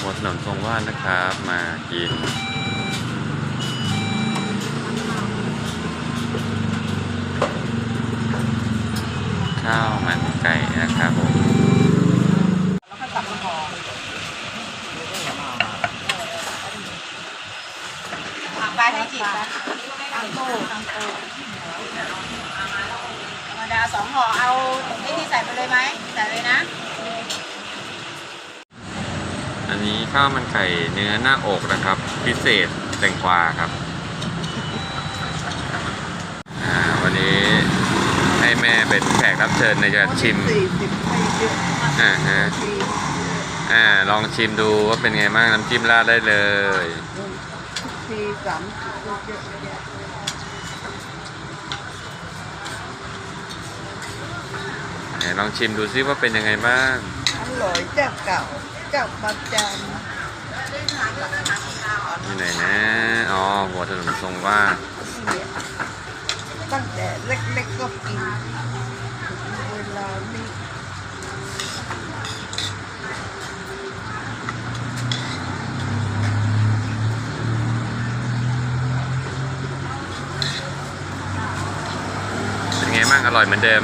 หัวถนนทรงว่าดนะครับ มากินข้าวมันไก่นะครับผมแล้วก็กลับมาห่อผักใบให้จิบนะตั้งตู้ตั้งตู้ธรรมดาสองห่อเอาไอ้นี่ใส่ไปเลยไหมใส่เลยนะ อันนี้ข้าวมันไก่เนื้อหน้าอกนะครับ พิเศษแตงกวาครับอ่าวันนี้ให้แม่เป็นแขกรับเชิญในการชิมสี่สิบไม่เยอะอ่าฮะสี่อ่าลองชิมดูว่าเป็นไงบ้างน้ำจิ้มราดได้เลย สี่สามสิบก็เยอะแยะไหนลองชิมดูซิว่าเป็นยังไงบ้าง อร่อยเจ้าเก่าเจ้าประจที่ไหนนะ อ๋อ หัวถนนทรงวาดำเนี่ยตั้งแต่เล็กๆก็กินเวลานี้เป็นไงบ้างอร่อยเหมือนเดิม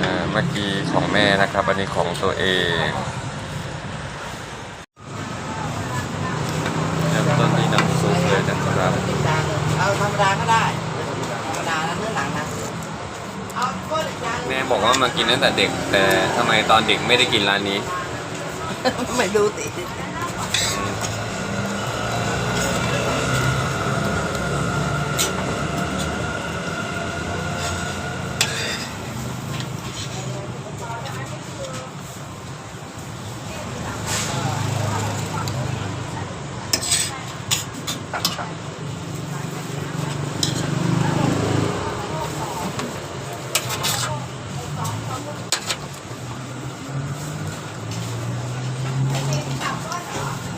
เอ่อเมื่อกี้ของแม่นะครับ อันนี้ของตัวเองเริ่มต้นที่น้ำซุปเลยนะครับธรรมดาเลยเอาธรรมดาก็ได้ธรรมดานะเนื้อหนังนะเอาก้นจานแม่บอกว่ามากินตั้งแต่เด็ก แต่ทำไมตอนเด็กไม่ได้กินร้านนี้ ไม่รู้สิ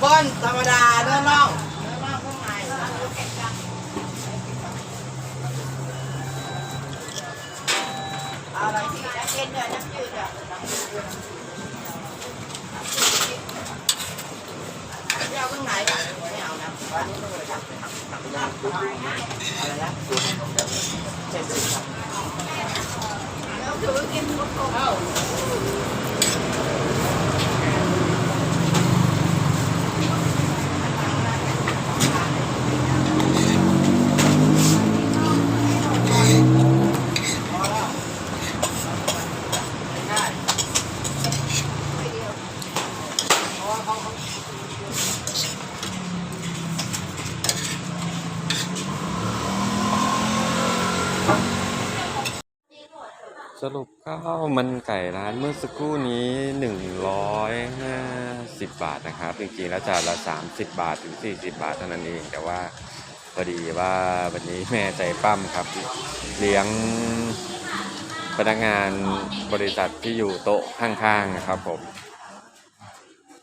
ก้นธรรมดาเนื้อน่องเนื้อน่องข้างในเอาอะไรที่น้ำเย็นเดือดน้ำจืดอะน้ำจืดเอาข้างในอะไม่เอานะวันนี้ต้องเลยครับอะไรนะ เจ็ดสิบครับแล้วถือกินหมดเอา สรุปข้าวมันไก่ร้านเมื่อสักครู่นี้ 150 บาทนะครับ จริงๆแล้วจานละ 30 บาทถึง 40 บาทเท่านั้นเอง แต่ว่าพอดีว่าวันนี้แม่ใจปั้มครับ เลี้ยงพนักงานบริษัทที่อยู่โต๊ะข้างๆนะครับผม